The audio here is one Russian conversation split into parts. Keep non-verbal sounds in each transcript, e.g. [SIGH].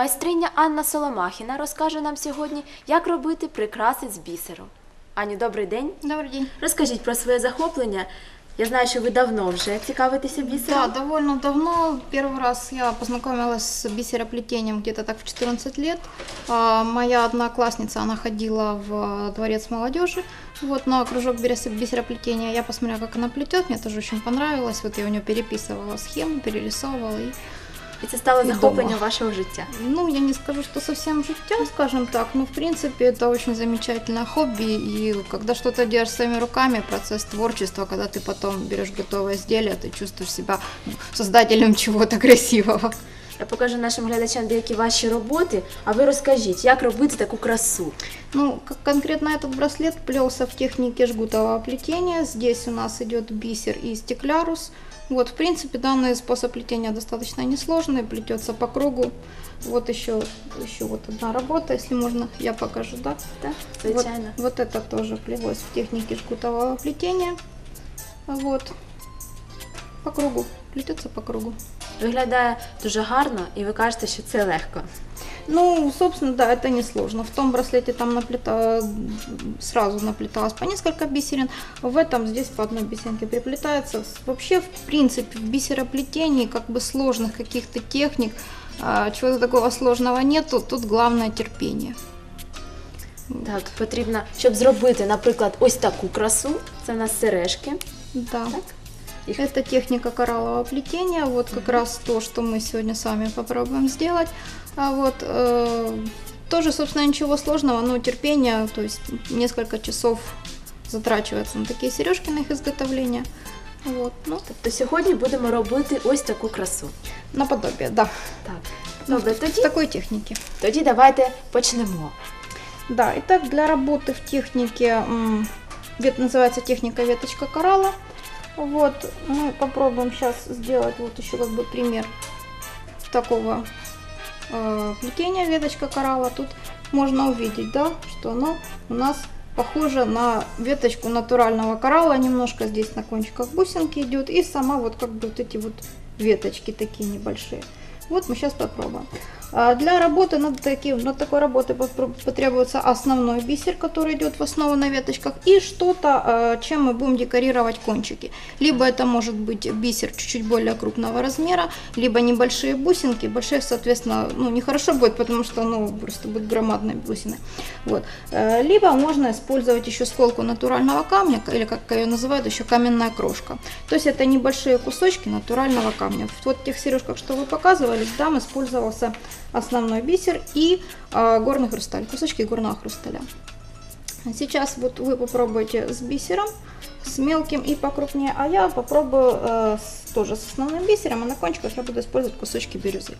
Майстриня Анна Соломахіна розкаже нам сьогодні, як робити прикраси з бісеру. Аню, добрий день. Добрый день. Розкажіть про своє захоплення. Я знаю, що ви давно вже цікавитеся Да, бісером. довольно давно. Первый раз я познакомилась с бисероплетением где-то так в 14 лет. А, Моя одноклассница, она ходила в э, дворец молодежи, вот на кружок бисер- бисероплетения. Я посмотрела, как она плетет, мне тоже очень понравилось. Вот я у нее переписывала схему, перерисовывала. И, І це стало Відомо. захопленням вашого життя. ну, я не скажу, что совсем життя, скажем так, но в принципе это очень замечательное хобби. И когда что-то делаешь своими руками, процесс творчества, когда ты потом берешь готовое изделие, ты чувствуешь себя ну, создателем чего-то красивого. Я покажу нашим глядачам деякі ваші роботи, а ви розкажіть, як робити таку красу. Ну, как конкретно этот браслет плелся в технике жгутового плетения. Здесь у нас идет бисер и стеклярус. вот, в принципе, данный способ плетения достаточно несложный, плетется по кругу. Вот еще, еще вот одна работа, если можно, я покажу, да? Так, Вот, звичайно. вот это тоже плелось в технике жгутового плетения. Вот. По кругу, плетется по кругу. Виглядає дуже гарно, і ви кажете, що це легко. Ну, собственно, да, это несложно. В том браслете там наплета... сразу наплеталось по несколько бисерин, в этом здесь по одной бисеринке приплетается. Вообще, в принципе, в бисероплетении как бы сложных каких-то техник, а, чего-то такого сложного нету, тут главное терпение. Так, потрібно, щоб зробити, наприклад, ось таку красу. Це в нас сережки. Да. Так. Их- Это техника кораллового плетения, вот как раз то, что мы сегодня с вами попробуем сделать. А вот э, тоже, собственно, ничего сложного, но терпение, то есть несколько часов затрачивается на такие сережки, на их изготовление. Вот, ну, Тобто сьогодні будемо робити ось таку красу. наподобие, да. Так. Ну, Добре, в тоді, такой технике. тоді давайте почнемо. Да, итак, для работы в технике, м, вет- называется техника веточка коралла. Вот, мы попробуем сейчас сделать вот еще как бы пример такого э, плетения веточка коралла. Тут можно увидеть, да, что оно у нас похоже на веточку натурального коралла, немножко здесь на кончиках бусинки идет, и сама вот как бы вот эти вот веточки такие небольшие. Вот мы сейчас попробуем. А, Для работы над, таким, над такой работой потребуется основной бисер, который идет в основу на веточках, и что-то, э, чем мы будем декорировать кончики. Либо это может быть бисер чуть-чуть более крупного размера, либо небольшие бусинки. Большие, соответственно, ну, нехорошо будет, потому что ну, просто будут громадные бусины. Вот. Э, Либо можно использовать еще сколку натурального камня, или как ее называют, еще каменная крошка. То есть это небольшие кусочки натурального камня. В вот тех сережках, что вы показывали, там использовался основной бисер и э, горный хрусталь, кусочки горного хрусталя. Сейчас вот вы попробуйте с бисером, с мелким и покрупнее, а я попробую э, с- тоже с основным бисером, а на кончиках я буду использовать кусочки бирюзы.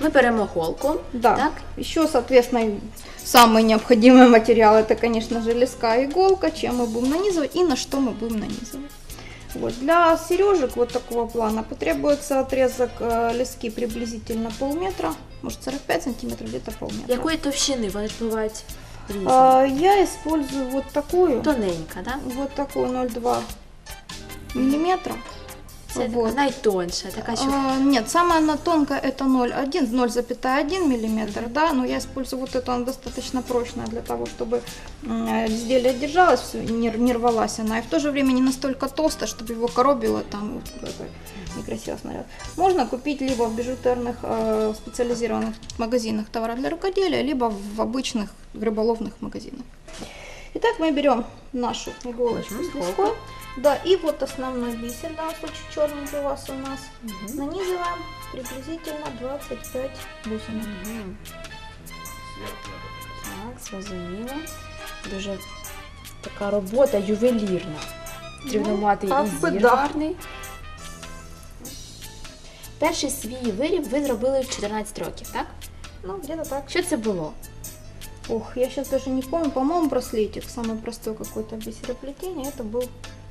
Ми беремо голку. Да. Так. Еще, соответственно, самый необходимый материал это, конечно же, леска и иголка, чем мы будем нанизывать и на что мы будем нанизывать. Вот. Для сережек вот такого плана потребуется отрезок э, лески приблизительно полметра, может 45 сантиметров, где-то полметра. Якої товщини? Вони ж бувають різні. А, я использую вот такую, Тоненька, так? вот такую 0,2 миллиметра. Це Вот. найтонша, така, що А, нет, самая она тонкая это 0,1, 0,1 миллиметр, да, но я использую вот эту, она достаточно прочная для того, чтобы изделие держалось, не, не рвалась она, и в то же время не настолько толстая, чтобы его коробило там, вот некрасиво снаряд. Можно купить либо в бижутерных э, специализированных магазинах товара для рукоделия, либо в обычных рыболовных магазинах. Итак, мы берем нашу иголочку с. Да, и вот основной бисер, в данном случае черненький у вас у нас. Мгм. Нанизываем приблизительно 25 бусинок. Мгм. Так, зрозуміло. Дуже така робота ювелірна. Потрібно Ну, мати так і би зір да. гарний. Перший свій виріб ви зробили в 14 років, так? Ну, где-то так. Що це було? Ох, я сейчас даже не помню, по-моему, браслетик, самый простой какой-то бисероплетение, это был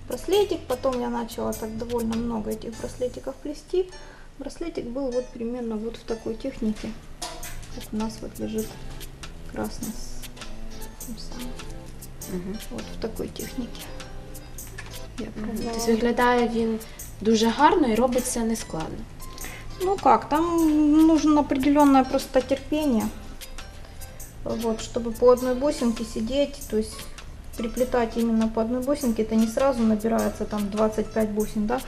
браслетик, потом я начала так довольно много этих браслетиков плести. Браслетик был вот примерно вот в такой технике, как у нас вот лежит красный с тем самым. Угу. вот в такой технике. Я пробовала. Тобто виглядає він дуже гарно і робиться нескладно. Ну как, там нужно определенное просто терпение. Вот, чтобы по одной бусинке сидеть, то есть приплетать именно по одной бусинке, это не сразу набирается там 25 бусин, да,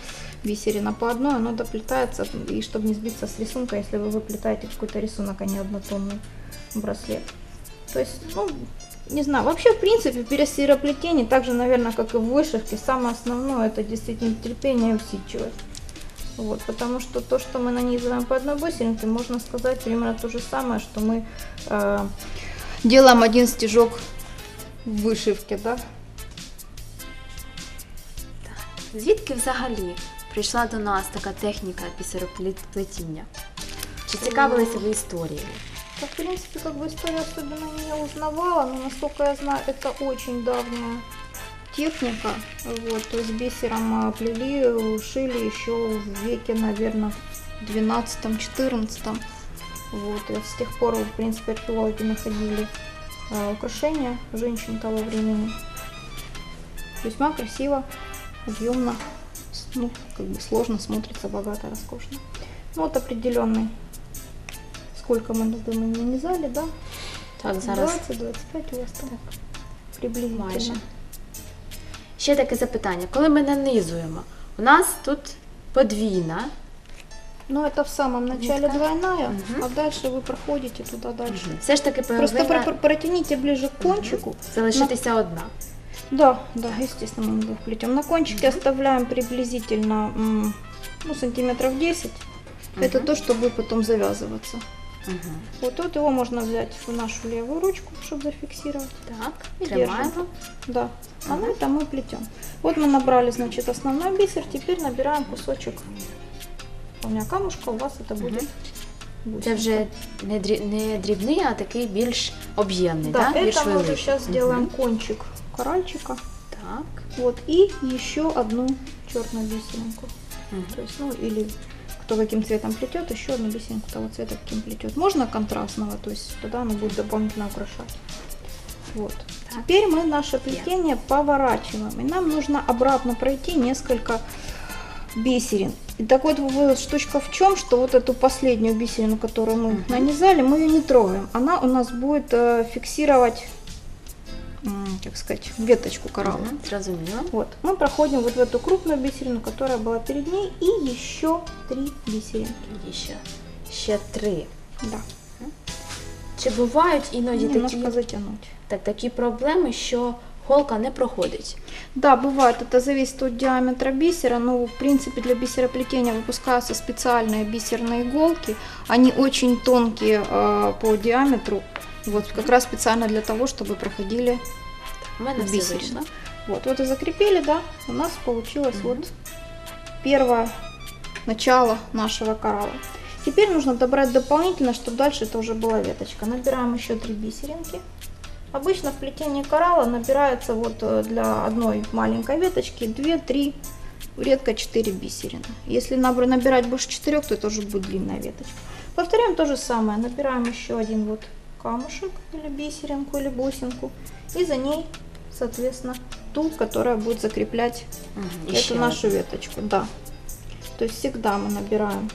бисерина по одной, оно доплетается, и чтобы не сбиться с рисунка, если вы выплетаете какой-то рисунок, а не однотонный браслет. То есть, ну, не знаю, вообще, в принципе, в пересироплетении, так же, наверное, как и в вышивке, самое основное, это действительно терпение и усидчивость. Вот, потому что то, что мы нанизываем по одной бусинке, можно сказать примерно то же самое, что мы э, делаем один стежок в вышивке, да? Звідки взагалі прийшла до нас така техніка бісероплетіння? Чи цікавилися ви історією? Да, в принципе, как бы история особенно не узнавала, но насколько я знаю, это очень давняя техника. Вот, то есть бисером а, плели, шили еще в веке, наверное, 12-14. Вот, и с тех пор, в принципе, археологи находили а, украшения женщин того времени. Весьма красиво, объемно, с- ну, как бы сложно смотрится, богато, роскошно. Ну, вот определенный сколько мы думаем нанизали, да? Так, зараз 20-25 у вас там приблизительно. майже. Ще таке запитання. Коли ми нанизуємо, у нас тут подвійна. Ну, это в самом начале Нитка. двойная, Мгм. а дальше вы проходите туда дальше. Все ж таки Просто повинна про- про- протяните ближе к кончику. залишитися одна. Да, да, естественно, мы их плетем. На кончике оставляем приблизительно ну, сантиметров 10. Это Мгм. то, что будет потом завязываться. Угу. Вот тут его можно взять в нашу левую ручку, чтобы зафиксировать. Так, І тримаємо. Да. А Мгм. на это мы плетем. Вот мы набрали, значит, основной бисер. Теперь набираем кусочек У меня камушка, у вас это будет. Це бусинка. вже не, дрі- не дрібний, а такий більш об'ємний, Да, да? більш это мы великий. уже сейчас Мгм. сделаем кончик коральчика. Так. Вот, и еще одну черную бисеринку. Мгм. То есть, ну, или кто каким цветом плетет, еще одну бисеринку того цвета, каким плетет. Можно контрастного, то есть тогда оно будет дополнительно украшать. Вот. Так. Теперь мы наше плетение поворачиваем. И нам нужно обратно пройти несколько бисерин. И так вот вы- штучка в чем, что вот эту последнюю бисерину, которую мы Мгм. нанизали, мы ее не трогаем. Она у нас будет э, фиксировать, м, как сказать, веточку коралла. Мгм, Зрозуміло. Вот, мы проходим вот в эту крупную бисерину, которая была перед ней, и еще три бисеринки. І ще, ще три. Да, Чи бувають іноді немножко такі, затянуть. так, такі проблеми, що голка не проходить? Да, бывает, это зависит от диаметра бисера, но в принципе для бисероплетения выпускаются специальные бисерные иголки, они очень тонкие э, по диаметру, вот как раз специально для того, чтобы проходили. У мене все Бісерина. вийшло. Вот, вот и закрепили, да, у нас получилось Мгм. вот первое начало нашего коралла. Теперь нужно добрать дополнительно, чтобы дальше это уже была веточка. Набираем еще три бисеринки. Обычно в плетении коралла набирается вот э, для одной маленькой веточки 2-3, редко 4 бисерины. Если набирать больше 4, то это уже будет длинная веточка. Повторяем то же самое. Набираем еще один вот камушек или бисеринку или бусинку. И за ней, соответственно, ту, которая будет закреплять і эту ще нашу веточку. Да. То есть всегда мы набираем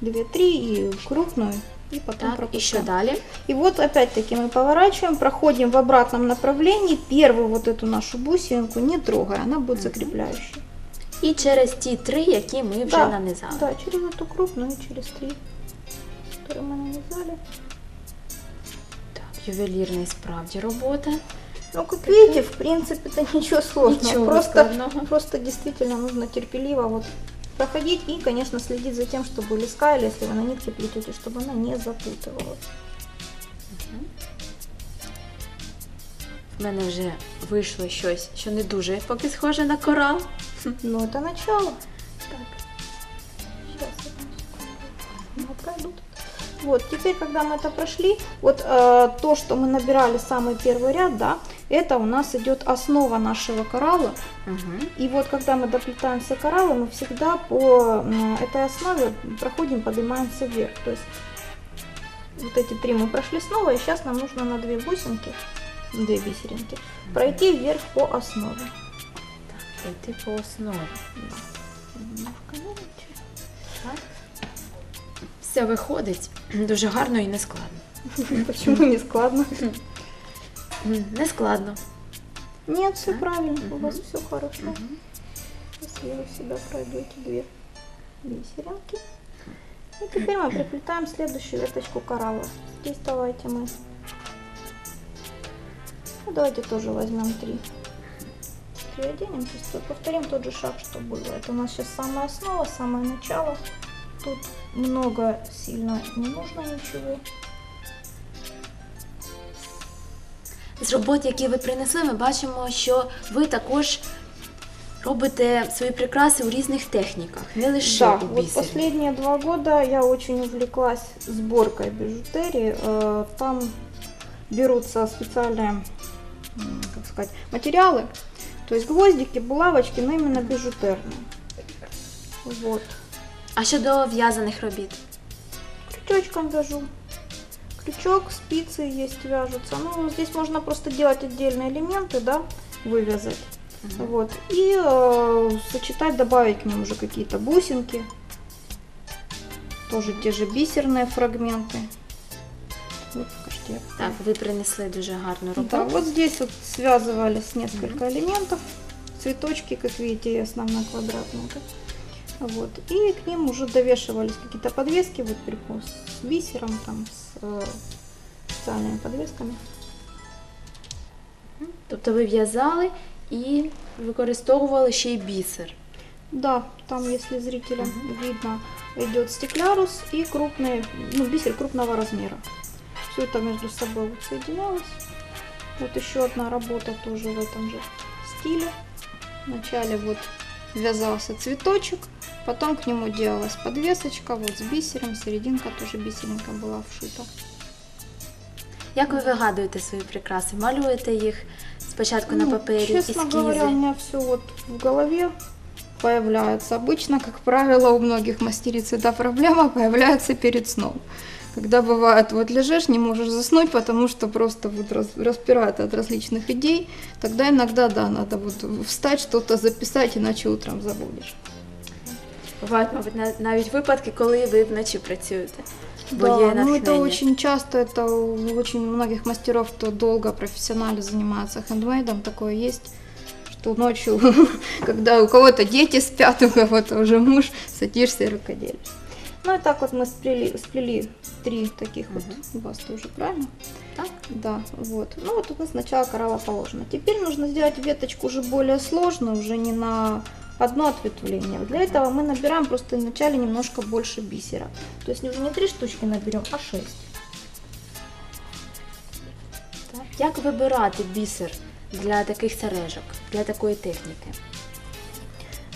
2-3 и крупную, и потом Так, і що пропускаем. далі? И вот опять-таки мы поворачиваем, проходим в обратном направлении. Первую вот эту нашу бусинку не трогая, она будет Мгм. закрепляющей. І через ті три, які ми вже Да, нанизали. Да, через эту крупную и через три, которые мы нанизали. Так, ювелірна і справді робота. Ну, как видите, в принципе, это [LAUGHS] ничего сложного. Нічого просто, складного. просто действительно нужно терпеливо вот проходить и, конечно, следить за тем, чтобы леска или если вы на нитке плетете, чтобы она не запутывалась. В мене вже вийшло щось, що не дуже поки схоже на корал. Но это начало. Так. Сейчас, одну секунду. Ну, пройдут. Вот, теперь, когда мы это прошли, вот э, то, что мы набирали самый первый ряд, да, это у нас идет основа нашего коралла. Угу. И вот когда мы доплетаем все кораллы, мы всегда по этой основе проходим, поднимаемся вверх. То есть вот эти три мы прошли снова, и сейчас нам нужно на две бусинки, две бисеринки, пройти вверх по основе. Йти по основі. Да. Так. Все виходить [CLEARS THROAT] дуже гарно і не складно. [LAUGHS] Почему не складно? [LAUGHS] Не складно. Нет, все Да? правильно, у Мгм. вас все хорошо. Если вы сюда пройдете две бисеринки. И теперь мы приплетаем следующую веточку коралла. Здесь давайте мы... Ну, давайте тоже возьмем три. Три оденем, то есть повторим тот же шаг, что было. Это у нас сейчас самая основа, самое начало. Тут много сильно не нужно ничего. З робот, які ви принесли, ми бачимо, що ви також робите свої прикраси у різних техніках, не лише Да, у вот бісері. последние два года я очень увлеклась сборкой бижутерии. Э, Там берутся специальные, м, как сказать, материалы, то есть гвоздики, булавочки, но именно бижутерные. Вот. А щодо в'язаних робіт? Крючочком вяжу. Крючок, спицы есть вяжутся. Ну, здесь можно просто делать отдельные элементы, да, вывязать. Мгм. Вот. И э, сочетать, добавить к ним уже какие-то бусинки. Тоже те же бисерные фрагменты. Вот, покажите, я Так, ви принесли дуже гарну роботу. Да, вот здесь вот связывались несколько элементов. Цветочки, как видите, квадратная. да. Вот. И к ним уже довешивались какие-то подвески, вот прикол с бисером, там, с э, специальными подвесками. Тобто ви в'язали і використовували ще й бісер. Да, там, если зрителям видно, идет стеклярус и крупный, ну, бисер крупного размера. Все это между собой вот соединялось. Вот еще одна работа тоже в этом же стиле. Вначале вот вязался цветочек, потом к нему делалась подвесочка вот с бисером, серединка тоже бисеринка была вшита. Як ви вигадуєте свої прикраси? Малюєте їх спочатку на Ну, папері, Честно говоря, у ескізи? меня все вот в голове появляется. Обычно, как правило, у многих мастериц эта проблема [LAUGHS] появляется перед сном. Когда бывает, вот лежишь, не можешь заснуть, потому что просто вот раз- распирает от различных идей, тогда иногда, да, надо вот встать, что-то записать, иначе утром забудешь. Бувають, мабуть, на- навіть випадки, коли ви вночі працюєте. Бо Да, є ну это натхнення. очень часто, это у очень многих мастеров, кто долго профессионально занимается хендмейдом, такое есть, что ночью, [LAUGHS] когда у кого-то дети спят, у кого-то уже муж, садишься и рукоделишь. Ну и так вот мы сплели, сплели три таких вот, у вас тоже, правильно? Так? Да, вот. Ну вот у нас сначала коралла положена. Теперь нужно сделать веточку уже более сложную, уже не на одно ответвление. Для этого мы набираем просто вначале немножко больше бисера. То есть уже не три штучки наберем, а 6. Так. Як вибирати бісер для таких сережок, для такої техніки?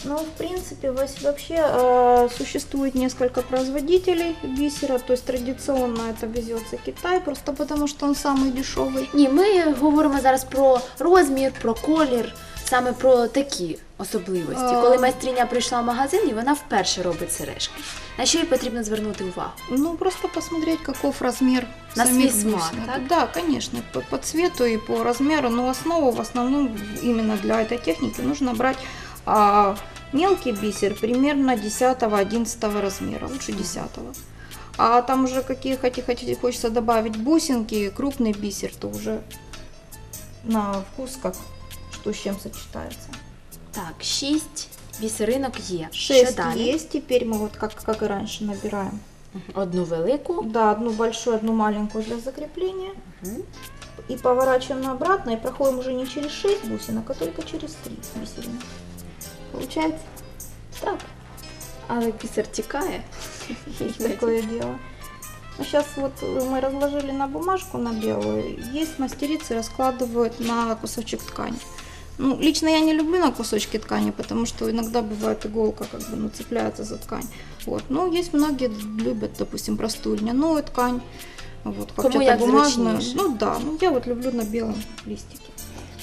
Ну, в принципе, вось- вообще э, существует несколько производителей бисера, то есть традиционно это везется Китай, просто потому что он самый дешевый. Ні, ми говоримо зараз про розмір, про колір, саме про такі особливості. А. Коли майстриня прийшла в магазин і вона вперше робить сережки. На що їй потрібно звернути увагу? Ну, просто посмотреть, каков размер На самих свой смак, бусинок. так? Да, конечно, по, по цвету и по размеру, но основу в основном именно для этой техники нужно брать а, мелкий бисер примерно 10-11 размера, лучше 10 А там уже какие хотите, хотите, хочется добавить бусинки, крупный бисер, то уже на вкус как что с чем сочетается. Так, шість бісеринок є. що 6 далі? есть, теперь мы вот как, как и раньше набираем. Мгм. Одну велику. Да, одну большую, одну маленькую для закрепления. Мгм. И поворачиваем на обратно и проходим уже не через 6 бусинок, а только через 3 бисеринок. Получается? Так. Але бісер тікає. Есть такое дело. Ну, сейчас вот мы разложили на бумажку на белую. Есть мастерицы, раскладывают на кусочек ткани. Ну, лично я не люблю на кусочки ткани, потому что иногда бывает иголка как бы ну, цепляется за ткань. Вот. Но есть многие любят, допустим, простую льняную ткань. Вот, Кому как як бумажную. зручніше. Ну да, ну я вот люблю на белом листике.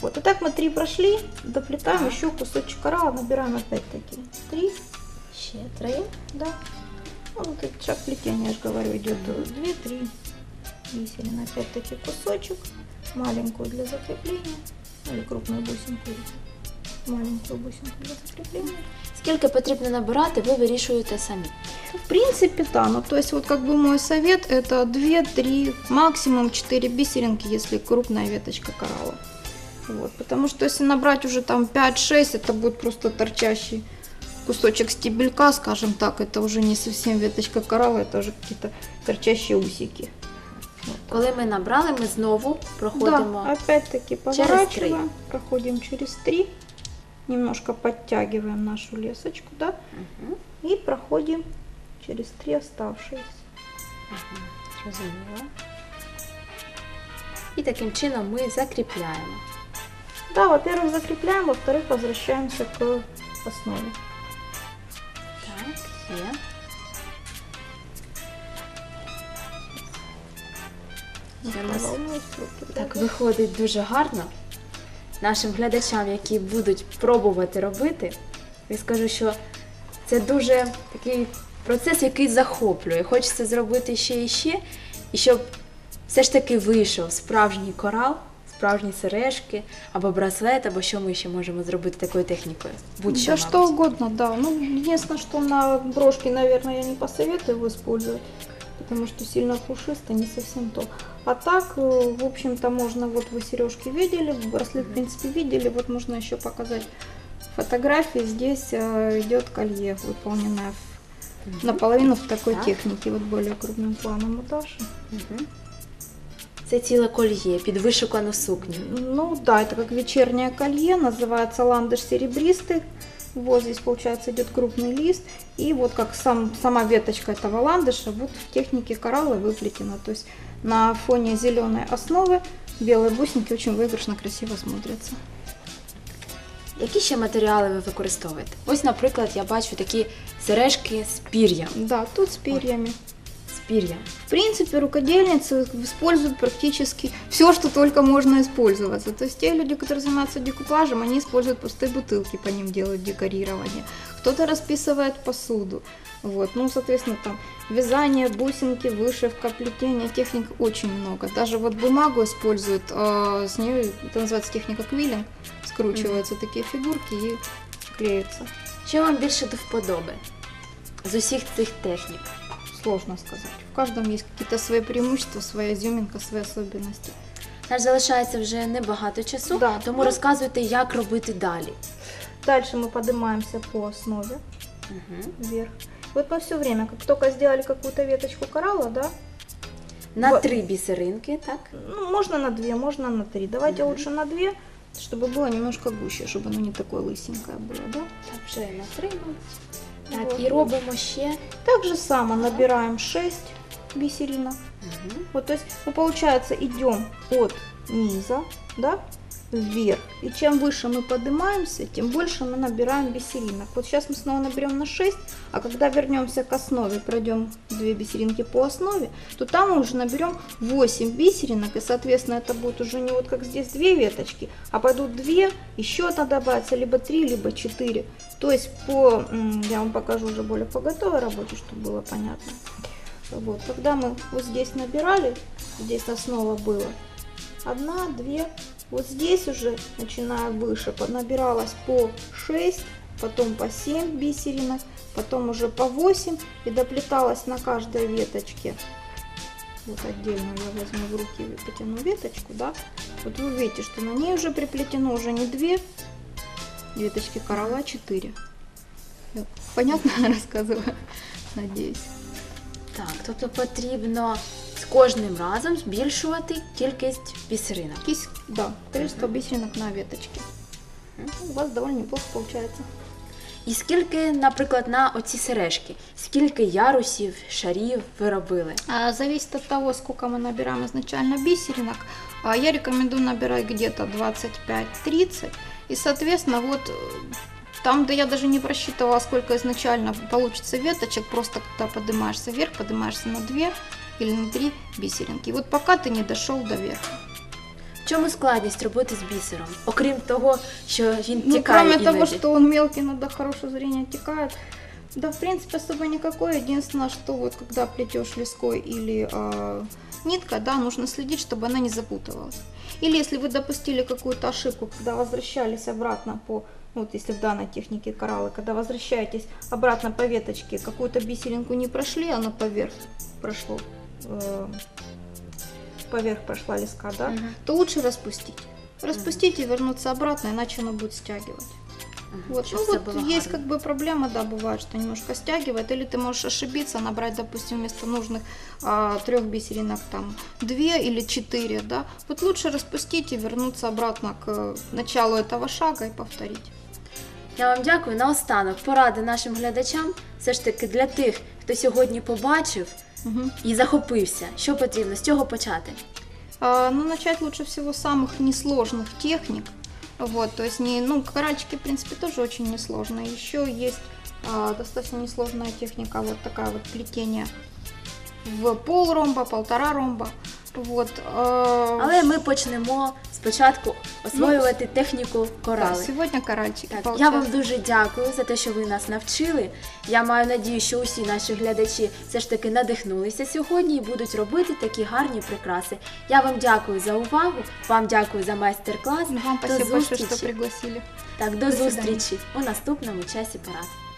Вот, и так мы три прошли, доплетаем Так. еще кусочек коралла, набираем опять-таки три, Ще три. да. Ну, вот этот шаг плетения, я же говорю, идет 2-3 бисерины. Опять-таки кусочек, маленькую для закрепления, ну, или крупную бусинку. маленькую бусинку для закрепления. Скільки потрібно набирати, ви вирішуєте самі. В принципе, да. Ну, то есть, вот как бы мой совет, это 2-3, максимум 4 бисеринки, если крупная веточка коралла. Вот, потому что если набрать уже там 5-6, это будет просто торчащий кусочек стебелька, скажем так, это уже не совсем веточка коралла, это уже какие-то торчащие усики. Коли ми набрали, ми знову проходимо. Да, опять-таки через поворачиваем, проходим через 3, немножко подтягиваем нашу лесочку, да, Мгм, и проходим через 3 оставшиеся. Зрозуміло. І таким чином ми закріпляємо. Да, во-первых, закрепляем, во-вторых, возвращаемся к основе. Так, є. Ще у нас Так виходить дуже гарно. Нашим глядачам, які будуть пробувати робити, я скажу, що це дуже такий процес, який захоплює. Хочеться зробити ще і ще, і щоб все ж таки вийшов справжній корал, справжні сережки, або браслет, або що ми ще можемо зробити такою технікою. Будь-що Да что мабуть. угодно, да. Ну, единственное, что на брошке, наверное, я не посоветую использовать, потому что сильно пушисто, не совсем то. А так, э, в общем-то, можно, вот вы сережки видели, браслет, в принципе, видели, вот можно еще показать фотографии. Здесь э, идет колье, выполненное в- наполовину в такой Так. технике, вот более крупным планом у Даши. Мгм. Це ціле кольє під вишукану сукню. Ну да, это как вечернее колье, называется ландыш серебристый. Вот здесь, получается, идет крупный лист. И вот как сам, сама веточка этого ландыша вот в технике коралла выплетена. То есть на фоне зеленой основы белые бусинки очень выигрышно красиво смотрятся. Які ще матеріали ви використовуєте? Ось, наприклад, я бачу такі сережки з пір'ям. Да, тут с перьями. З пір'ям. В принципе, рукодельницы используют практически все, что только можно использоваться. То есть те люди, которые занимаются декупажем, они используют пустые бутылки, по ним делают декорирование. Кто-то расписывает посуду. Вот, ну, соответственно, там вязание, бусинки, вышивка, плетение, техник очень много. Даже вот бумагу используют, э, с нее, это называется техника квиллинг, скручиваются такие фигурки и клеятся. Що вам більше до вподоби з усіх цих технік? Сложно сказать. В каждом есть какие-то свои преимущества, своя изюминка, свои особенности. Нас залишається вже небагато часу, Да. тому розказуйте, як робити далі. Дальше мы поднимаемся по основе Угу. вверх. Вот мы все время, как только сделали какую-то веточку коралла, да, На В- три бісеринки, так? ну, можно на две, можно на три. Давайте Мгм. лучше на две, чтобы было немножко гуще, чтобы оно не такое лысенькое было, да. Так, вже на три. Так, і робимо ще. Так же само набираем 6 бисеринок. Угу. Вот, то есть, ну, получается, идем от низа, да, вверх. И чем выше мы поднимаемся, тем больше мы набираем бисеринок. Вот сейчас мы снова наберем на 6, а когда вернемся к основе, пройдем 2 бисеринки по основе, то там мы уже наберем 8 бисеринок, и, соответственно, это будет уже не вот как здесь 2 веточки, а пойдут 2, еще одна добавится, либо 3, либо 4. То есть по, я вам покажу уже более по готовой работе, чтобы было понятно. Вот, когда мы вот здесь набирали, здесь основа была, одна, две, вот здесь уже, начиная выше, набиралось по 6, потом по 7 бисеринок, потом уже по 8 и доплеталась на каждой веточке. Вот отдельно я возьму в руки потяну веточку, да. Вот вы видите, что на ней уже приплетено уже не 2 веточки коралла, а 4. Понятно [LAUGHS] рассказываю? Надеюсь. Так, тобто потрібно з кожним разом збільшувати кількість бісеринок. Кисть, да, количество бисеринок на веточке. У вас довольно неплохо получается. І скільки, наприклад, на оці сережки, скільки ярусів, шарів ви робили? А, Зависит от того, сколько мы набираем изначально бисеринок. А, Я рекомендую набирать где-то 25-30. И, соответственно, вот э, там, да я даже не просчитывала, сколько изначально получится веточек, просто когда поднимаешься вверх, поднимаешься на 2 или на 3 бисеринки. И вот пока ты не дошел до верха. В чому складність роботи з бісером? Окрім того, що він Ну, тікає кроме іноді. того, что он мелкий, иногда хорошее зрение текает. Да, в принципе, особо никакой. Единственное, что вот когда плетешь леской или а, ниткой, да, нужно следить, чтобы она не запутывалась. Или если вы допустили какую-то ошибку, когда возвращались обратно по, ну, вот если в данной технике кораллы, когда возвращаетесь обратно по веточке, какую-то бисеринку не прошли, она поверх прошло, э, поверх прошла леска, да, Мгм. то лучше распустить. Распустить и вернуться обратно, иначе оно будет стягивать. Мгм. Вот, Щоб ну все вот було есть гарно. как бы проблема, да, бывает, что немножко стягивает, или ты можешь ошибиться, набрать, допустим, вместо нужных а, трех бисеринок там две или четыре, да. Вот лучше распустить и вернуться обратно к началу этого шага и повторить. Я вам дякую. Наостанок поради нашим глядачам. Все ж таки для тих, хто сьогодні побачив Мгм. і захопився, що потрібно, з чого почати. А, ну, начать лучше всего с самых несложных техник. Вот, то есть не, ну, коральчики, в принципе, тоже очень несложные. Еще есть а, достаточно несложная техника, вот такая вот плетение в пол ромба, полтора ромба. Вот. а, Але ми почнемо спочатку освоювати техніку да, корали. сегодня коральчики. Так, я вам дуже дякую за те, що ви нас навчили. Я маю надію, що усі наші глядачі все ж таки надихнулися сьогодні і будуть робити такі гарні прикраси. Я вам дякую за увагу, вам дякую за майстер-клас. Вам До спасибо что пригласили. Так, до До зустрічі у наступному часі порад.